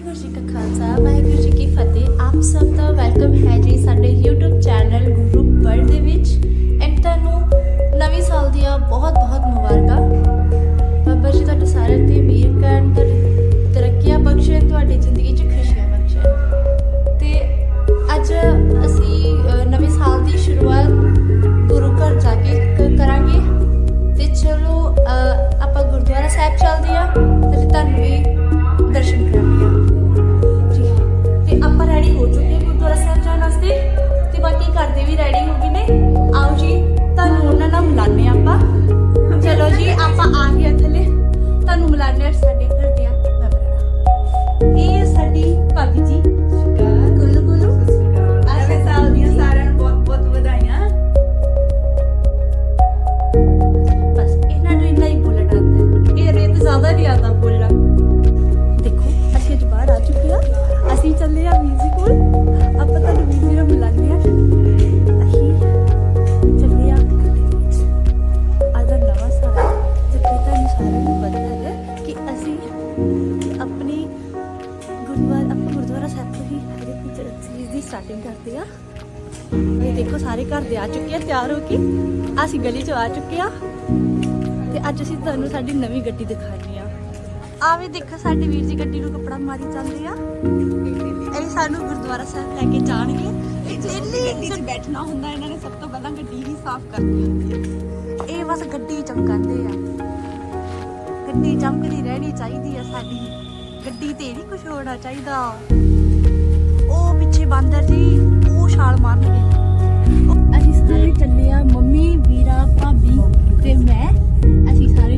ਵਾਹਿਗੁਰੂ ਜੀ ਕਾ ਖਾਲਸਾ, ਵਾਹਿਗੁਰੂ ਜੀ ਕੀ ਫਤਿਹ। ਆਪ ਸਭ ਦਾ ਵੈਲਕਮ ਹੈ ਜੀ ਸਾਡੇ YouTube ਚੈਨਲ ਗੁਰੂ ਵਰਲਡ ਦੇ ਵਿੱਚ। ਐਂਡ ਤੁਹਾਨੂੰ ਨਵੇਂ ਸਾਲ ਦੀਆਂ ਬਹੁਤ ਬਹੁਤ ਮੁਬਾਰਕਾਂ। ਬਾਬਾ ਜੀ, ਤੁਹਾਡੇ ਸਾਰਿਆਂ ਤੇ ਮਿਹਰ ਕਰਨ ਤਰੱਕੀਆਂ ਬਖਸ਼ਣ, ਤੁਹਾਡੀ ਜ਼ਿੰਦਗੀ 'ਚ ਖੁਸ਼ੀਆਂ ਬਖਸ਼ਣ। ਤੇ ਅੱਜ ਅਸੀਂ ਨਵੇਂ ਸਾਲ ਦੀ ਸ਼ੁਰੂਆਤ ਗੁਰੂ ਘਰ ਜਾ ਕੇ ਕਰਾਂਗੇ। ਤੇ ਚਲੋ ਆਪਾਂ ਗੁਰਦੁਆਰਾ ਸਾਹਿਬ ਚੱਲਦੇ ਆ ਤੇ ਤੁਹਾਨੂੰ ਵੀ ਵੀ ਰੈਡੀ ਹੋ ਗਏ ਨੇ। ਆਓ ਜੀ, ਤੁਹਾਨੂੰ ਉਹਨਾਂ ਨਾਲ ਮਿਲਾਨੇ ਆਪਾਂ। ਚਲੋ ਜੀ, ਆਪਾਂ ਆ ਗਏ ਥੱਲੇ। ਤੁਹਾਨੂੰ ਮਿਲਾਨੇ ਆ ਸਾਡੇ ਘਰ ਦੇ ਮੈਂਬਰਾਂ ਇਹ ਸਾਡੀ ਭਾਬੀ ਜੀ। ਗੁੱਲੂ ਗੁੱਲੂ। ਨਵੇਂ ਸਾਲ ਦੀਆਂ ਸਾਰਿਆਂ ਨੂੰ ਬਹੁਤ ਬਹੁਤ ਵਧਾਈਆਂ। ਬਸ, ਇਹਨਾਂ ਨੂੰ ਇੰਨਾ ਹੀ ਬੋਲਣਾ ਆਉਂਦਾ ਇਹ ਰੇਤ ਜ਼ਿਆਦਾ ਨਹੀਂ ਆਉਂਦਾ ਬੋਲ ਸਟਾਰਟਿੰਗ ਕਰਦੇ ਆ। ਇਹ ਦੇਖੋ ਸਾਰੇ ਘਰ ਦੇ ਆ ਚੁੱਕੇ ਆ ਤਿਆਰ ਹੋ ਕੇ। ਅਸੀਂ ਗਲੀ 'ਚ ਆ ਚੁੱਕੇ ਆ। ਤੇ ਅੱਜ ਅਸੀਂ ਤੁਹਾਨੂੰ ਸਾਡੀ ਨਵੀਂ ਗੱਡੀ ਦਿਖਾਣੀ ਆ। ਆ ਵੀ ਦੇਖੋ ਸਾਡੇ ਵੀਰ ਜੀ ਗੱਡੀ ਨੂੰ ਕੱਪੜਾ ਮਾਰੀ ਜਾਂਦੇ ਆ। ਇਹ ਸਾਨੂੰ ਗੁਰਦੁਆਰਾ ਸਾਹਿਬ ਲੈ ਕੇ ਜਾਣਗੇ। ਦਿੱਲੀ ਗੱਡੀ 'ਚ ਬੈਠਣਾ ਹੁੰਦਾ ਇਹਨਾਂ ਨੇ ਸਭ ਤੋਂ ਪਹਿਲਾਂ ਗੱਡੀ ਹੀ ਸਾਫ਼ ਕਰਨੀ ਹੁੰਦੀ ਹੈ। ਇਹ ਬਸ ਗੱਡੀ ਚਮਕਾਉਂਦੇ ਆ। ਗੱਡੀ ਚਮਕਦੀ ਰਹਿਣੀ ਚਾਹੀਦੀ ਆ ਸਾਡੀ। ਗੱਡੀ ਤੇ ਨਹੀਂ ਕੁਝ ਹੋਣਾ ਚਾਹੀਦਾ। ਪਿੱਛੇ ਬਾਂਦਰ ਜੀ, ਉਹ ਛਾਲ ਮਾਰਨਗੇ। ਅਸੀਂ ਸਾਰੇ ਚੱਲੇ ਆ ਮੰਮੀ, ਵੀਰਾ, ਭਾਬੀ ਤੇ ਮੈਂ। ਅਸੀਂ ਸਾਰੇ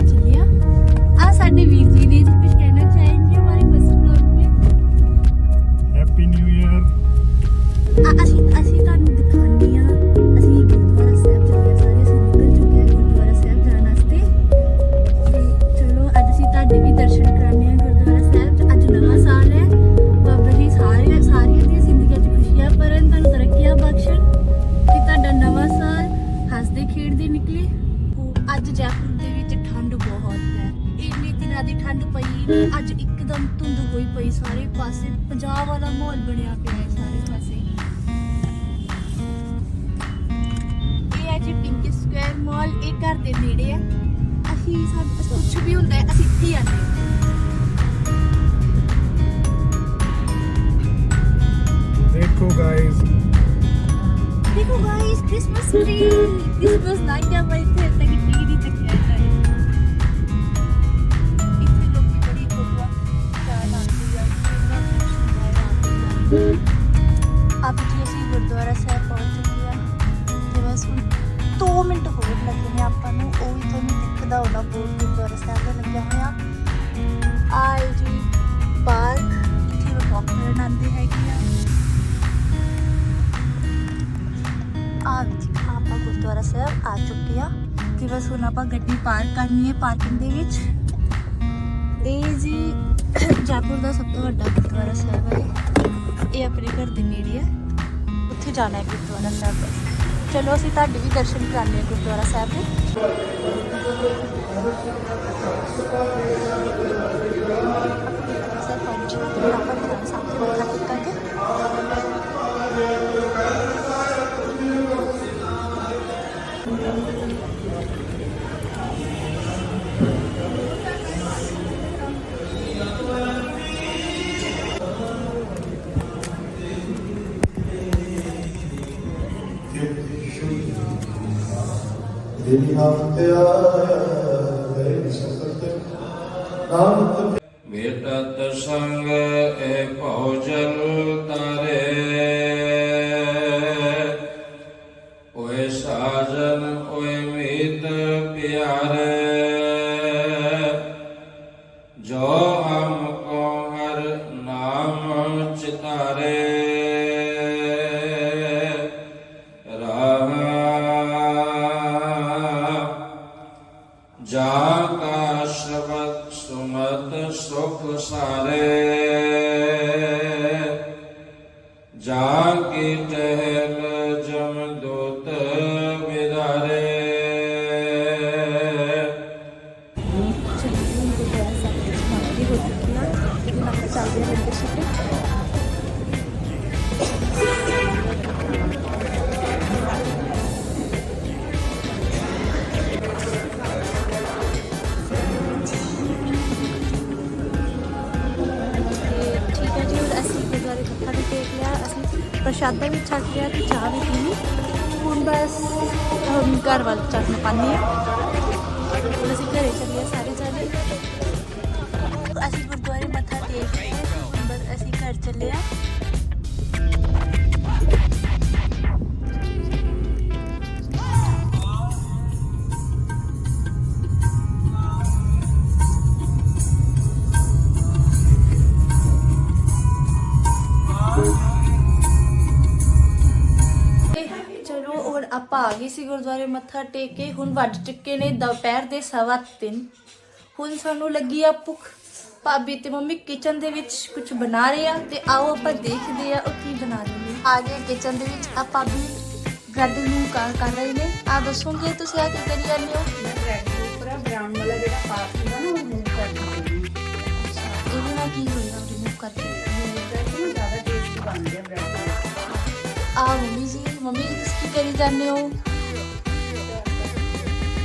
ਇੰਨੀ ਦਿਨਾਂ ਦੀ ਠੰਡ ਪਈ ਅੱਜ ਇੱਕਦਮ ਧੁੰਦ ਹੋਈ ਪਈ ਸਾਰੇ ਪਾਸੇ ਪੰਜਾਬ ਵਾਲਾ ਮਾਹੌਲ ਬਣਿਆ ਪਿਆ ਹੈ ਸਾਰੇ ਪਾਸੇ। ਇਹ ਹੈ ਜੀ ਪਿੰਕ ਸਕੁਅਰ ਮਾਲ ਇਹ ਘਰ ਦੇ ਨੇੜੇ ਹੈ। ਅਸੀਂ ਸਭ ਕੁਝ ਵੀ ਹੁੰਦਾ ਹੈ ਅਸੀਂ ਇੱਥੇ ਆਉਂਦੇ ਹਾਂ। ਦੇਖੋ ਗਾਇਸ ਦੇਖੋ ਗਾਇਸ ਕ੍ਰਿਸਮਸ ਟ੍ਰੀ ਕ੍ਰਿਸਮਸ ਲਾਈਟਾਂ ਪਰ ਇੱਥੇ ਤੱਕ ਟੀ ਆਪਾਂ ਗੱਡੀ ਪਾਰਕ ਕਰਨੀ ਹੈ ਪਾਰਕਿੰਗ ਦੇ ਵਿੱਚ। ਇਹ ਜੀ ਜੈਪੁਰ ਦਾ ਸਭ ਤੋਂ ਵੱਡਾ ਗੁਰਦੁਆਰਾ ਸਾਹਿਬ ਹੈ ਇਹ ਆਪਣੇ ਘਰ ਦੇ ਨੇੜੇ ਹੈ। ਉੱਥੇ ਜਾਣਾ ਹੈ ਗੁਰਦੁਆਰਾ ਸਾਹਿਬ। ਚਲੋ ਅਸੀਂ ਤੁਹਾਡੇ ਵੀ ਦਰਸ਼ਨ ਕਰਾਉਂਦੇ ਹਾਂ ਗੁਰਦੁਆਰਾ ਸਾਹਿਬ ਦੇ। ਵੇਟਤ ਸੰਗ ਏ ਭੌਜਲ ਤਾਰੇ ਓਏ ਸਾਜਨ ਓਏ ਮੀਤ ਪਿਆਰੇ ਜੋ ਹਮ ਸੁਮਤ ਸੁਖ ਸਾਰੇ। ਜਾ ਕੇ ਮੱਥਾ ਵੀ ਟੇਕ ਲਿਆ ਅਸੀਂ ਪ੍ਰਸ਼ਾਦਾ ਵੀ ਛਕ ਲਿਆ ਤੇ ਚਾਹ ਵੀ ਪੀ ਲਈ ਹੁਣ ਬਸ ਹਮ ਘਰ ਵੱਲ ਚੱਲਣ ਪਾਣੀ ਆ ਹੁਣ ਅਸੀਂ ਘਰੇ ਚੱਲੀਏ ਸਾਰੇ ਜਾਣੇ ਅਸੀਂ ਗੁਰਦੁਆਰੇ ਮੱਥਾ ਟੇਕ ਲਿਆ ਹੁਣ ਬਸ ਅਸੀਂ ਘਰ ਚੱਲੇ ਆ ਆਪਾਂ ਆ ਗਏ ਸੀ ਗੁਰਦੁਆਰੇ ਮੱਥਾ ਟੇਕ ਕੇ, ਹੁਣ ਵੱਜ ਚੁੱਕੇ ਨੇ ਦੁਪਹਿਰ ਦੇ ਸਵਾ ਤਿੰਨ। ਹੁਣ ਸਾਨੂੰ ਲੱਗੀ ਆ ਭੁੱਖ। ਭਾਬੀ ਤੇ ਮੰਮੀ ਕਿਚਨ ਦੇ ਵਿੱਚ ਕੁਝ ਬਣਾ ਰਹੇ ਆ ਤੇ ਆਓ ਆਪਾਂ ਦੇਖਦੇ ਆ ਉਹ ਕੀ ਬਣਾ ਰਹੇ ਨੇ। ਆ ਗਏ ਕਿਚਨ ਦੇ ਵਿੱਚ ਆ ਭਾਬੀ। ਬ੍ਰੈਡ ਨੂੰ ਕਰ ਕਰ ਰਹੇ ਨੇ। ਆ ਦੱਸੋਗੇ ਤੁਸੀਂ ਆ ਕੀ ਕਰੀ ਜਾਂਦੇ ਹੋ? ਬ੍ਰੈਡ ਦੇ ਉੱਪਰ ਬ੍ਰਾਊਨ ਵਾਲਾ ਜਿਹੜਾ ਪਾਰਟ ਨਾ ਉਹ ਕਰੀ ਜਾਂਦੇ ਹੋ?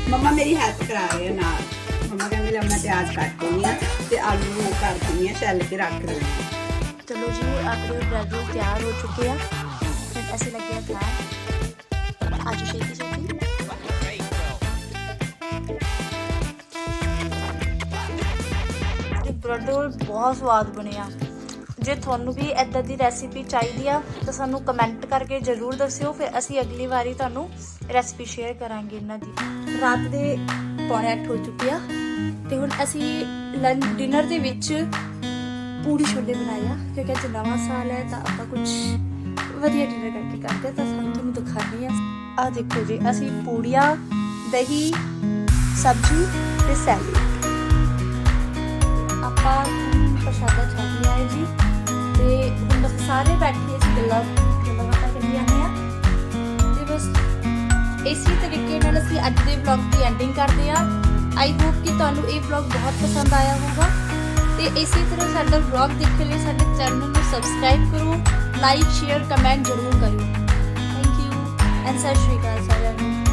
ਮੰਮਾ ਮੇਰੀ ਹੈਲਪ ਕਰਾ ਰਹੇ ਆ ਨਾਲ। ਮੰਮਾ ਕਹਿੰਦੇ ਲੈ ਮੈਂ ਪਿਆਜ਼ ਕੱਟ ਦਿੰਦੀ ਆ ਤੇ ਆਲੂ ਨੂੰ ਕਰ ਦਿੰਦੀ ਆ ਛੱਲ ਕੇ ਰੱਖ ਦਿੰਦੀ ਆ ਚਲੋ ਜੀ ਆਪਣੇ ਬ੍ਰੈਡ ਰੋਲ ਤਿਆਰ ਹੋ ਚੁੱਕੇ ਆ। ਫਿਰ ਅਸੀਂ ਲੱਗੇ ਆ ਖਾਣ ਆਜੋ ਛੇਤੀ ਛੇਤੀ। ਬ੍ਰੈਡ ਰੋਲ ਬਹੁਤ ਸਵਾਦ ਬਣਿਆ। ਜੇ ਤੁਹਾਨੂੰ ਵੀ ਐਦਾਂ ਦੀ ਰੈਸਿਪੀ ਚਾਹੀਦੀ ਆ, ਤਾਂ ਸਾਨੂੰ ਕਮੈਂਟ ਕਰਕੇ ਜਰੂਰ ਦੱਸਿਓ, ਫਿਰ ਅਸੀਂ ਅਗਲੀ ਵਾਰੀ ਤੁਹਾਨੂੰ ਰੈਸਿਪੀ ਸ਼ੇਅਰ ਕਰਾਂਗੇ ਇਹਨਾਂ ਦੀ। ਰਾਤ ਦੇ ਪੌਣੇ ਅੱਠ ਹੋ ਚੁੱਕੇ ਆ, ਤੇ ਹੁਣ ਅਸੀਂ ਲੰਚ ਡਿਨਰ ਦੇ ਵਿੱਚ ਪੂਰੀ ਛੋਲੇ ਬਣਾਇਆ ਕਿਉਂਕਿ ਅੱਜ ਨਵਾਂ ਸਾਲ ਹੈ, ਤਾਂ ਆਪਾਂ ਕੁਝ ਵਧੀਆ ਡਿਨਰ ਕਰਕੇ ਕਰਦੇ ਤਾਂ ਸਾਨੂੰ ਤੁਹਾਨੂੰ ਦਿਖਾਉਂਦੇ ਆ। ਆ ਦੇਖੋ ਜੀ, ਅਸੀਂ ਪੂੜੀਆਂ, ਦਹੀਂ, ਸਬਜ਼ੀ ਤੇ ਸੈਲਡ ਆਪਾਂ ਪ੍ਰਸ਼ਾਦਾ ਛਕ ਲਿਆ ਹੈ ਜੀ। ਸਾਰੇ ਬੈਠੇ ਅਸੀਂ ਗੱਲਾਂ ਗੱਲਾਂ ਬਾਤਾਂ ਕਰੀ ਜਾਂਦੇ ਆ। ਤੇ ਬਸ ਇਸੇ ਤਰੀਕੇ ਨਾਲ ਅਸੀਂ ਅੱਜ ਦੇ ਵਲੌਗ ਦੀ ਐਂਡਿੰਗ ਕਰਦੇ ਆ। ਆਈ ਹੋਪ ਕਿ ਤੁਹਾਨੂੰ ਇਹ ਵਲੌਗ ਬਹੁਤ ਪਸੰਦ ਆਇਆ ਹੋਊਗਾ। ਤੇ ਇਸੇ ਤਰ੍ਹਾਂ ਸਾਡਾ ਵਲੌਗ ਦੇਖਣ ਲਈ ਸਾਡੇ ਚੈਨਲ ਨੂੰ ਸਬਸਕ੍ਰਾਈਬ ਕਰੋ ਲਾਈਕ ਸ਼ੇਅਰ ਕਮੈਂਟ ਜ਼ਰੂਰ ਕਰਿਓ। ਥੈਂਕ ਯੂ ਐਂਡ ਸਤਿ ਸ਼੍ਰੀ ਅਕਾਲ ਸਾਰਿਆਂ ਨੂੰ।